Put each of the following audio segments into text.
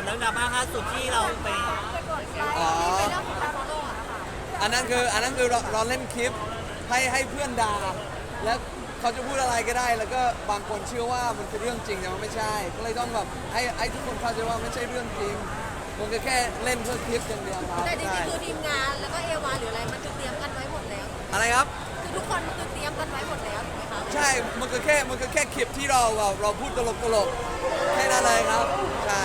กับเรื่องดราม่าล่าสุดที่เราไปอ๋อ อันนั้นคืออันนั้นคือเราเราเล่นคลิปให้ให้เพื่อนด่าแล้วเขาจะพูดอะไรก็ได้ แล้วก็บางคนเชื่อว่ามันคือเรื่องจริงแต่มันไม่ใช่ ก็เลยต้องแบบให้ให้ทุกคนเข้าใจว่าไม่ใช่เรื่องจริง มันก็แค่เล่นเพื่อคลิปอย่างเดียวครับแต่จริใช่งๆคือทีมงานแล้วก็เอวาหรืออะไรมันคือเตรียมกันไว้หมดแล้ว อะไรครับ คือทุกคนมันคือเตรียมกันไว้หมดแล้วถูกไหมคะใช่ มันก็แค่มันก็แค่คลิปที่เราแบบเราพูดตลกตลกๆแค่นั้นเลยครับ ใช่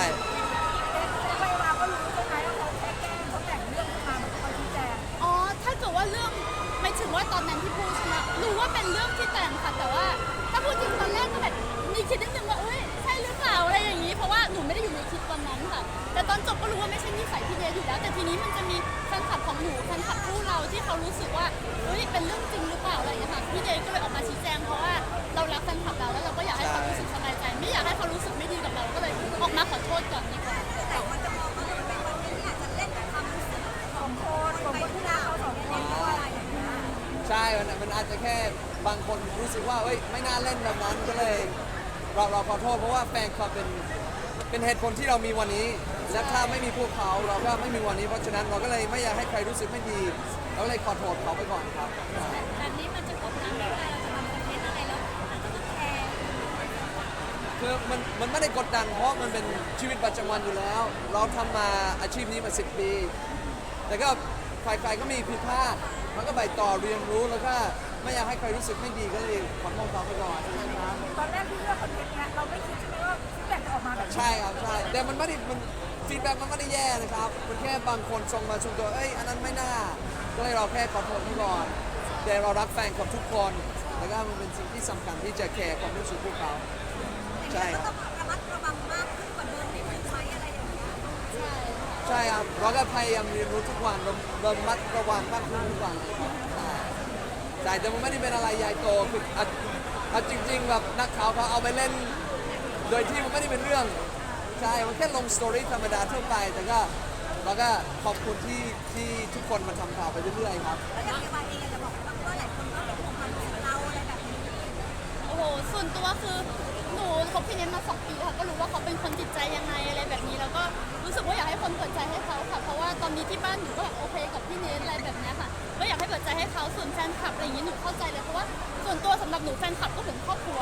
สัยพี่เดชอยู่แล้ว แต่ทีนี้มันจะมีแฟนคลับของหนูแฟนคลับคู่เราที่เขารู้สึกว่าเฮ้ยเป็นเรื่องจริงหรือเปล่าอะไรอย่างเงี้ยค่ะพี่เดชก็เลยออกมาชี้แจงเพราะว่าเรารักแฟนคลับเราแล้วเราก็อยากให้เขารู้สึกสบายใจ ไม่อยากให้เขารู้สึกไม่ดีกับเราก็เลยออกมาขอโทษก่อนดีกว่าแต่คนจะมองว่ามันเป็นคอนเทนต์ที่อาจจะเล่นกับความรู้สึกของโคนของคนที่เขาสองคนด้วยอะไรอย่างเงี้ยใช่มันมันอาจจะแค่บางคนรู้สึกว่าเอ้ยไม่น่าเล่นแบบนั้นก็เลย เราเราขอโทษเพราะว่าแฟนคลับเป็นเป็นเหตุผลที่เรามีวันนี้ และถ้าไม่มีพวกเขาเราก็ไม่มีวันนี้เพราะฉะนั้นเราก็เลยไม่อยากให้ใครรู้สึกไม่ดีเราก็เลยขอโทษเขาไปก่อนครับใช่แบบนี้มันจะกดดันเราได้เราจะทำคอนเทนต์อะไรแล้วมันจะต้องแคร์คือมันมันไม่ได้กดดันเพราะมันเป็นชีวิตประจำวันอยู่แล้ว เราทำมาอาชีพนี้มาสิปี แต่ก็ใครๆก็มีผิดพลาดมันก็ไปต่อเรียนรู้แล้วก็ไม่อยากให้ใครรู้สึกไม่ดีก็เลยขอโทษเขาไปก่อนนะครับตอนแรกที่เลือกคอนเทนต์เนี้ยเราไม่คิดใช่ไหมว่าฟีดแบ็กจะออกมาแบบนี้ใช่ครับใช่แต่มันไม่ได้มัน ฟีดแบ็กมันไม่ได้แย่นะครับ มันแค่บางคนส่งมาชมตัวเอ้ยอันนั้นไม่น่า ก็เลยเราแค่ขอโทษเขาก่อนแต่เรารักแฟนคลับทุกคนแล้วก็มันเป็นสิ่งที่สำคัญที่จะแคร์ความรู้สึกพวกเขา ใช่ครับ ต้องระมัดระวังมากขึ้นกว่าเดิมนิดนึงไหมอะไรอย่างเงี้ยใช่ครับเราก็พยายามเรียนรู้ทุกวันราเรามัดระวังมากขึ้นทุกวันเลยครับใช่ใช่แต่มันไม่ได้เป็นอะไรใหญ่โตคืออะอะจริง ๆ แบบนักข่าวเขาเอาไปเล่น โดยที่มันไม่ได้เป็นเรื่อง ใช่ มันแค่ลงสตอรี่ธรรมดาทั่วไป แต่ก็เราก็ขอบคุณที่ที่ทุกคนมาทำข่าวไปเรื่อยๆครับ แล้วอย่างเอวาเองอยากจะบอกว่าว่าหลายคนก็เป็นห่วงความรู้สึกเราอะไรแบบนี้โอ้โห ส่วนตัวคือหนูคบพี่เน้นมาสองปีค่ะก็รู้ว่าเขาเป็นคนจิตใจยังไงอะไรแบบนี้แล้วก็รู้สึกว่าอยากให้คนเปิดใจให้เขาค่ะเพราะว่าตอนนี้ที่บ้านหนูก็แบบโอเคกับพี่เน้นอะไรแบบเนี้ยค่ะก็อยากให้เปิดใจให้เขาส่วนแฟนคลับอะไรอย่างนี้หนูเข้าใจเลยเพราะว่าส่วนตัวสำหรับหนูแฟนคลับก็เหมือนครอบครัว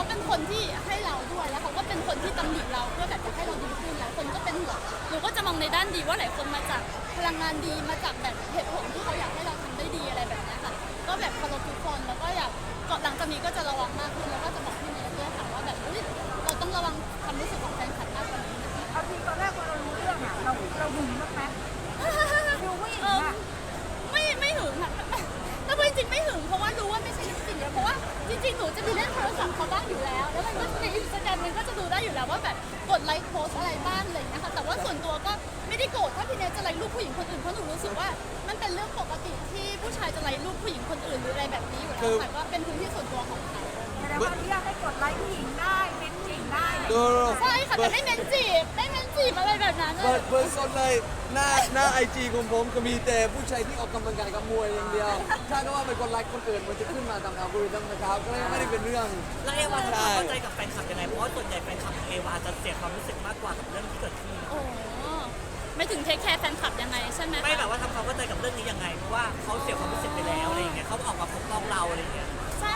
เขาเป็นคนที่ให้เราด้วยแล้วเขาก็เป็นคนที่ตำหนิเราเพื่อแบบจะให้เราดีขึ้นหลายคนก็เป็นห่วงหนูก็จะมองในด้านดีว่าหลายคนมาจากพลังงานดีมาจากแบบเหตุผลที่เขาอยากให้เราทำได้ดีอะไรแบบเนี้ยค่ะก็แบบเคารพทุกคนแล้วก็อยากก็หลังจากนี้ก็จะระวังมากขึ้นแล้วก็จะบอกพี่เนทด้วยค่ะว่าแบบเฮ้ยเราต้องระวังความรู้สึกของแฟนคลับมากกว่านี้นะเอาจริงตอนแรกพอเรารู้เรื่องอะเราเราหึงมากไหมดูผู้หญิงเอออะ เพราะว่าจริงๆ หนูจะมีเล่นโทรศัพท์เขาบ้างอยู่แล้ว แล้วมันก็ในอินสตาแกรมมันก็จะดูได้อยู่แล้วว่าแบบกดไลค์โพสอะไรบ้างอะไรอย่างเงี้ยค่ะแต่ว่าส่วนตัวก็ไม่ได้โกรธถ้าพี่เนทจะไลค์รูปผู้หญิงคนอื่นเพราะหนูรู้สึกว่ามันเป็นเรื่องปกติที่ผู้ชายจะไลค์รูปผู้หญิงคนอื่นหรืออะไรแบบนี้อยู่แล้วแต่ก็เป็นพื้นที่ส่วนตัวของเขา แสดงว่าที่อยากให้กดไลค์ผู้หญิงได้ ด้ดูใช่ค่ะเปิแต่ดไม่เน้นจีบไม่เน้นจีบอะไรแบบนั้นเปิดเปิดสดเลยหน้าหน้าไอจีของผมก็มีแต่ผู้ชายที่ออกกำลังกายกับมวยอย่างเดียว ถ้าก็ว่าเป็นคนไลค์คนอื่นมันจะขึ้นมาตามอัลกอริทึมนะครับก็เลยไม่ได้เป็นเรื่อง แล้วเอวาทำความเข้าใจกับแฟนคลับยังไง เพราะว่าส่วนใหญ่แฟนคลับของเอวาจะเสียความรู้สึกมากกว่ากับเรื่องที่เกิดขึ้น โอ้ไม่ถึงเทคแคร์แฟนคลับยังไงใช่ไหมคะ ไม่แบบว่าทำความเข้าใจกับเรื่องนี้ยังไง เพราะว่าเขาเสียความรู้สึกไปแล้วอะไรอย่างเงี้ยเขาออกมาปกป้องเราอะไรอย่างเงี้ย ใช่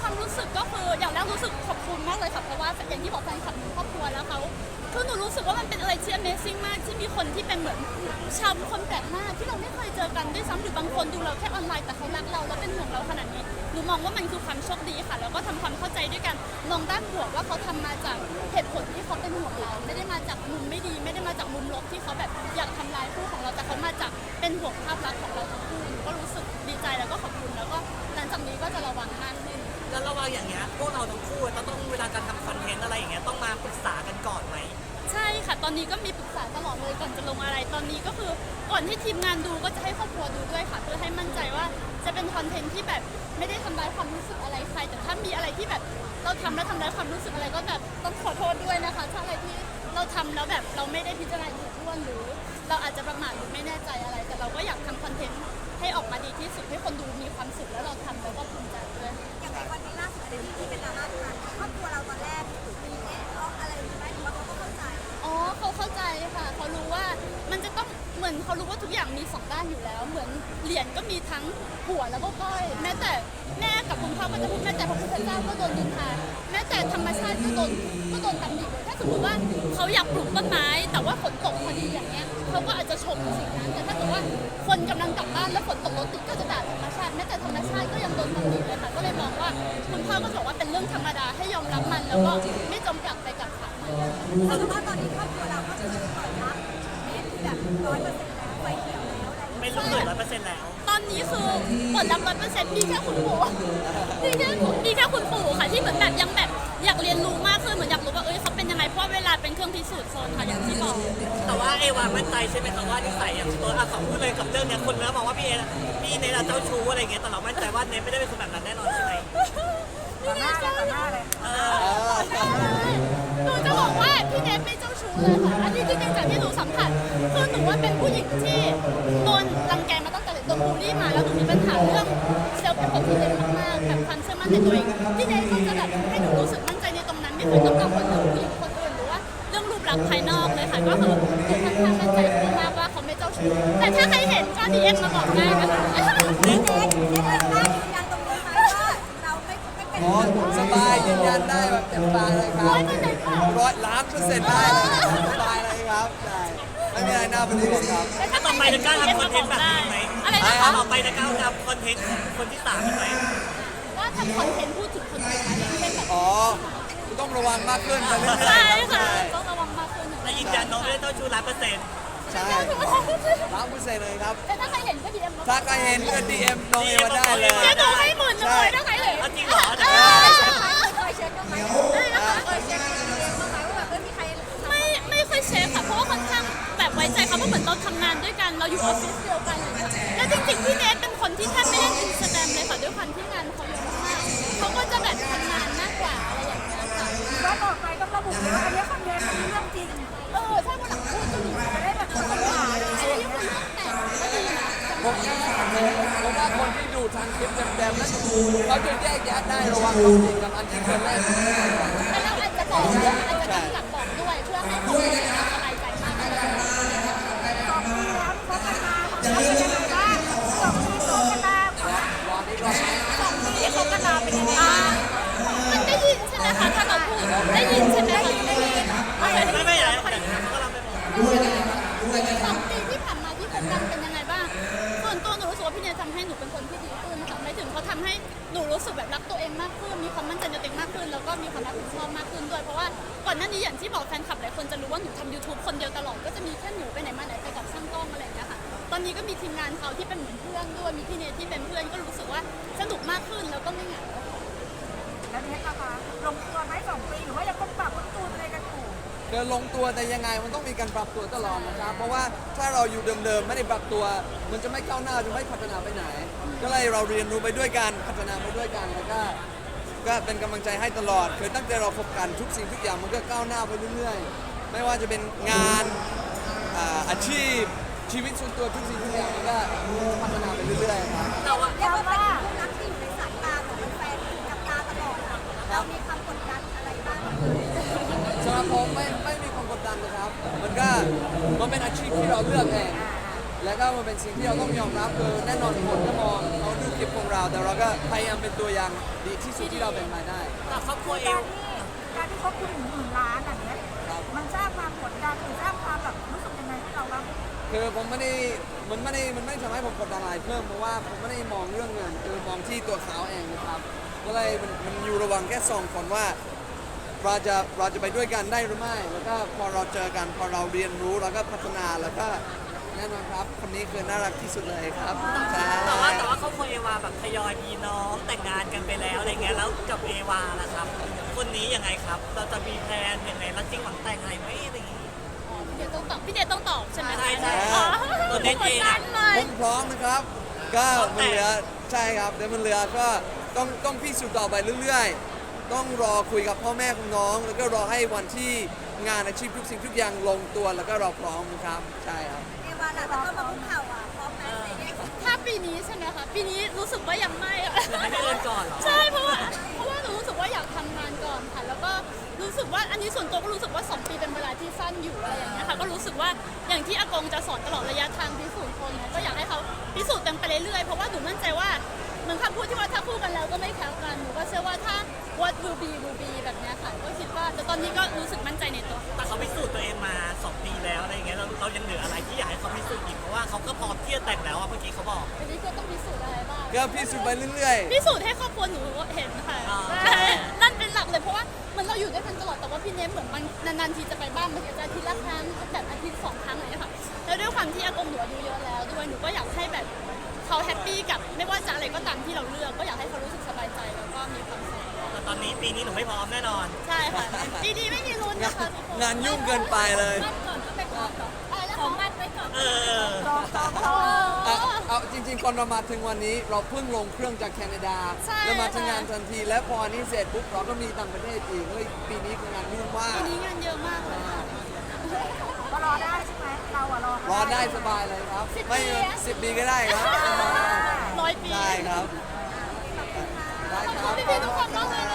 ความรู้สึกก็คืออย่างแรกรู้สึกขอบคุณมากเลยค่ะเพราะว่าอย่างที่บอกแฟนคลับหนูครอบครัวแล้วเขาคือหนูรู้สึกว่ามันเป็นอะไรที่ Amazing มากที่มีคนที่เป็นเหมือนชาวคนแปลกหน้าที่เราไม่เคยเจอกันด้วยซ้ำหรือบางคนดูเราแค่ออนไลน์แต่เขารักเราแล้วเป็นห่วงเราขนาดนี้หนูมองว่ามันคือความโชคดีค่ะ แล้วก็ทำความเข้าใจด้วยกันมองด้านบวกว่าเขาทำมาจากเหตุผลที่เขาเป็นห่วงเรา ไม่ได้มาจากมุมไม่ดี ไม่ได้มาจากมุมลบที่เขาแบบอยากทำลายคู่ของเราแต่เขามาจากเป็นห่วงภาพลักษณ์ของเราทั้งคู่หนูก็รู้สึกดีใจแล้วก็ขอบคุณแล้วก็หลังจากนี้ก็จะระวังมาก แล้วระหว่างอย่างเงี้ยพวกเราทั้งคู่จะต้องเวลาการทำคอนเทนต์อะไรอย่างเงี้ยต้องมาปรึกษากันก่อนไหมใช่ค่ะ ตอนนี้ก็มีปรึกษาตลอดเลยก่อนจะลงอะไร ตอนนี้ก็คือก่อนที่ทีมงานดูก็จะให้ครอบครัวดูด้วยค่ะ เพื่อให้มั่นใจว่าจะเป็นคอนเทนต์ที่แบบไม่ได้ทำร้ายความรู้สึกอะไรใคร แต่ถ้ามีอะไรที่แบบเราทำแล้วทำร้ายความรู้สึกอะไรก็แบบต้องขอโทษด้วยนะคะ ถ้าอะไรที่เราทำแล้วแบบเราไม่ได้พิจารณาถี่ถ้วนหรือ เราอาจจะประมาทหรือไม่แน่ใจอะไร แต่เราก็อยากทำคอนเทนต์ให้ออกมาดีที่สุดให้คนดูมีความสุข มมติว่าเขาอยากปลูกต้นไม้ แต่ว่าฝนตกพอดีอย่างเงี้ยเขาก็อาจจะชมสิ่งนั้นแต่ถ้าเกิดว่าคนกำลังกลับบ้านแล้วฝนตกรถติดก็จะด่าธรรมชาติแม้แต่ธรรมชาติก็ยังโดนตำหนิเลยค่ะก็เลยมองว่าคุณพ่อก็บอกว่าเป็นเรื่องธรรมดาให้ยอมรับมันแล้วก็ไม่จมปลักไปกับขามันเอาเป็นว่าตอนนี้ครอบครัวเราก็คือเปิดรับเน็ตแบบร้อยเปอร์เซ็นต์แล้วไฟเขียวแล้วอะไรอย่างเป็เกเขยร้อยเปอร์เซ็นต์แล้ว ตอนนี้คือผลลัพธ์ร้อยเปอร์เซ็นต์มีแค่คุณปู่มีแค่คุณมีแค่คุณปู่ค่ะที่เหมือนแบบยังแบบ อยากเรียนรู้มากขึ้นเหมือนอยากรู้ว่าเอ้ยเขาเป็นยังไงเพราะเวลาเป็นเครื่องพิสูจน์โซนค่ะอย่างที่บอกแต่ว่าเอวามั่นใจใช่ไหมคะว่านิสัยอย่างตัวอาขอพูดเลยกับเรื่องเนี้ยคนเนื้อมองว่าพี่เอพี่เนทอะเจ้าชู้อะไรเงี้ยแต่เรามั่นใจว่าเนทไม่ได้เป็นคนแบบนั้นแน่นอนใช่ไหมต่อหน้าเลยต่อหน้าเลยเอเอออหนูจะบอกว่าพี่เนทไม่เจ้าชู้เลยค่ะ อันนี้จริงๆจากที่หนูสัมผัสคือหนูว่าเป็นผู้หญิงที่โดนรังแกมาตั้งแต่เด็กโดนบูลลี่มาแล้วหนูมีปัญหาเรื่องเซลล์เป็นคนที่เล็กมากๆแบบความเชื่อมั่นในตัวเองพี่เนทก็จะแบบให้หนูรู้สึกมั่น ใจในตรงนั้นไม่เคยต้องกังวลเรื่องผู้หญิงคนอื่นหรือว่าเรื่องรูปลักษณ์ภายนอกเลยค่ะ ก็คือหนูค่อนข้างมั่นใจมากๆว่าเขาไม่เจ้าชู้แต่ถ้าใครเห็นก็ดีเอ็มมาบอกได้นะคะเน็ตเน็ตเน็ตกล้ายืนยันตรงนี้ไหมว่าเราไม่ไม่เป็น อ๋อสบายยืนยันได้แบบเต็มปากเลยครับร้อยล้านเปอร์เซ็นต์ได้เลยครับสบายเลยครับใช่ไม่มีอะไรน่าเป็นห่วงครับแต่ถ้าต่อไปจะกล้าทำคอนเทนต์แบบนี้ไหมอะไรนะคะต่อไปจะกล้าทำคอนเทนต์ของคนที่สามไหมว่าทำคอนเทนต์พูดถึงคนอื่นนะอย่างเช่นแบบ อ๋อ ต้องระวังมากขึ้นไปเรื่อยๆใช่ครับค่ะใช่ต้องระวังมากขึ้นและยืนยันน้องไม่ได้เจ้าชู้ร้อยเปอร์เซ็นต์ใช่ล้านเปอร์เซ็นต์เลยครับ แต่ถ้าใครเห็นก็ดีเอ็มถ้าใครเห็นก็ดีเอ็มน้องเอวาได้เลยจะดูให้หมื่นเลยถ้าใครเห็นเอาจริงเหรอเออเคยเช็คกันไหมเคยเช็คกันเองบ้างไหมว่าแบบเออมีใครไม่ไม่ค่อยเช็คค่ะเพราะว่าค่อนข้างแบบไว้ใจเขาเพราะเหมือนเราทำงานด้วยกันเราอยู่ออฟฟิศเดียวกันอย่างเงี้ยแล้วจริงๆพี่เนทเป็นคนที่แทบไม่เล่นอินสตาแกรมเลยค่ะด้วยความที่งานเขา ต่อไปต้องระบุเลยว่าอันนี้คอนเทนต์เป็นเรื่องจริง เออใช่วันหลังพูดก็ดีจะได้แบบคนหาเลยอันนี้คือเรื่องแต่งก็ดีนะผมผมว่าคนที่ดูทางคลิปเต็มๆนั้นเขาจะแยกแยะได้ระหว่างความจริงกับอันที่เกินเล่นแต่เราอาจจะบอกด้วยอาจจะต้องกลับบอกด้วยเพื่อให้เข รู้สึกแบบรักตัวเองมากขึ้น มีความมั่นใจในตัวเองมากขึ้น แล้วก็มีความรับผิดชอบมากขึ้นด้วย เพราะว่าก่อนหน้านี้อย่างที่บอกแฟนคลับหลายคนจะรู้ว่าหนูทำ YouTube คนเดียวตลอด ก็จะมีแค่หนูไปไหนมาไหนไปกับช่างกล้องอะไรอย่างเงี้ยค่ะ ตอนนี้ก็มีทีมงานเขาที่เป็นเหมือนเพื่อนด้วย มีพี่เนยที่เป็นเพื่อนก็รู้สึกว่าสนุกมากขึ้นแล้วก็ไม่เหงา แล้วเน็ตนะคะลงตัวไหมสองปีหรือว่ายังต้องปรับ เดินลงตัวแต่ยังไงมันต้องมีการปรับตัวตลอดนะครับ เพราะว่าถ้าเราอยู่เดิมๆไม่ได้ปรับตัว มันจะไม่ก้าวหน้าจะไม่พัฒนาไปไหน ก็เลยเราเรียนรู้ไปด้วยกันพัฒนาไปด้วยกันแล้วก็ก็เป็นกำลังใจให้ตลอดคือตั้งแต่เราคบกันทุกสิ่งทุกอย่างมันก็ก้าวหน้าไปเรื่อยๆ ไม่ว่าจะเป็นงานอ่าอาชีพชีวิตส่วนตัวทุกสิ่งทุกอย่างมันก็พัฒนาไปเรื่อยๆครับ แต่ว่าเรียกว่าเป็น สำหรับผมไม่ไม่มีความกดดันนะครับ มันก็มันเป็นอาชีพที่เราเลือกเองแล้วก็มันเป็นสิ่งที่เราต้องยอมรับคือแน่นอนคนก็มองเขาดูคลิปของเรา แต่เราก็พยายามเป็นตัวอย่างดีที่สุดที่เราเป็นมาได้ แต่ครอบครัวเอกาวรที่การที่คบคุณถึงหมื่นล้านอันเนี้ยครับมันสร้างความกดดันหรือสร้างความแบบรู้สึกยังไงให้เราบ้างคือผมไม่ได้มันไม่ได้มันไม่ทำให้ผมกดดันอะไรเพิ่มเพราะว่าผมไม่ได้มองเรื่องเงินคือมองที่ตัวเขาเองนะครับก็เลยมันมันอยู่ระหว่างแค่สองคนว่า เราจะเราจะไปด้วยกันได้หรือไม่แล้วก็พอเราเจอกันพอเราเรียนรู้แล้วก็พัฒนาแล้วก็แน่นอนครับคนนี้คือน่ารักที่สุดเลยครับใช่แต่ว่าแต่ว่าครอบครัวเอวาแบบทยอยมีน้องแต่งงานกันไปแล้วอะไรเงี้ยแล้วกับเอวาล่ะครับ คนนี้ยังไงครับ เราจะมีแพลนยังไงรักจริงหวังแต่งอะไรไหมอะไรอย่างงี้ พี่เนยต้องตอบพี่เนยต้องตอบใช่ไหมใช่ใช่อ๋อตัวเนยเองอะ กดดันเลยผมพร้อมนะครับ ก็มันเหลือใช่ครับเดี๋ยวมันเหลือก็ต้องต้องพิสูจน์ต่อไปเรื่อยๆ ต้องรอคุยกับพ่อแม่ของน้อง แล้วก็รอให้วันที่งานอาชีพทุกสิ่งทุกอย่างลงตัวแล้วก็เราพร้อมนะครับ ใช่ครับ เอวาล่ะแล้วก็มาคุกเข่าอะพร้อมไหมอะไรเงี้ยถ้าปีนี้ใช่ไหมคะปีนี้รู้สึกว่ายังไม่อะจะให้พี่เอิญก่อนเหรอ ใช่เพราะว่าเพราะว่าหนูรู้สึกว่าว่าอยากทำงานก่อนค่ะ แล้วก็รู้สึกว่าอันนี้ส่วนตัวก็รู้สึกว่า 2 ปีเป็นเวลาที่สั้นอยู่อะไรอย่างเงี้ยค่ะก็รู้สึกว่าอย่างที่อากงจะสอนตลอดระยะทางพิสูจน์คนเนี่ยก็อยากให้เขาพิสูจน์กันไปเรื่อยๆเพราะว่าหนูมั่นใจว่าเหมือนคำพูดที่ว่าถ้าคู่กันแล้วก็ไม่แคล้ว พิสูจน์ไปเรื่อยพิสูจน์ให้ครอบครัวหนูเห็นค่ะอ๋อใช่นั่นเป็นหลักเลยเพราะว่าเหมือนเราอยู่ด้วยกันตลอดแต่ว่าพี่เน้นเหมือนมันนานๆทีจะไปบ้านมันจะอาทิตย์ละครั้งแบบอาทิตย์สองครั้งอะไรอย่างเงี้ยค่ะแล้วด้วยความที่อากงหนูอายุเยอะแล้วด้วยหนูก็อยากให้แบบเขาแฮปปี้กับไม่ว่าจะอะไรก็ตามที่เราเลือกก็อยากให้เขารู้สึกสบายใจแล้วก็มีความสุขแต่ตอนนี้ปีนี้หนูไม่พร้อมแน่นอน ใช่ค่ะปีนี้ไม่มีลุ้นนะคะทุกคนงานยุ่งเกินไปเลยมั่นก่อนก็ไปก่อนเหรออะไรนะของมั่นไว้ก่อนเออตองตองตองๆ เอาเอาจริงๆก่อนเรามาถึงวันนี้เราเพิ่งลงเครื่องจากแคนาดา ใช่แล้วมาค่ะทำงานทันที แล้วพออันนี้เสร็จปุ๊บเราก็มีต่างประเทศอีกเฮ้ยปีนี้คืองานยุ่งมากปีนี้งานเยอะมากเลยค่ะ ก็รอได้ใช่ไหมเราอะรอรอได้สบายเลยครับสิบไม่ปีอะ สิบปีก็ได้ครับร้อยปี ได้ครับ ได้คขรัอบบคุณพี่ๆทุกคนมากเลย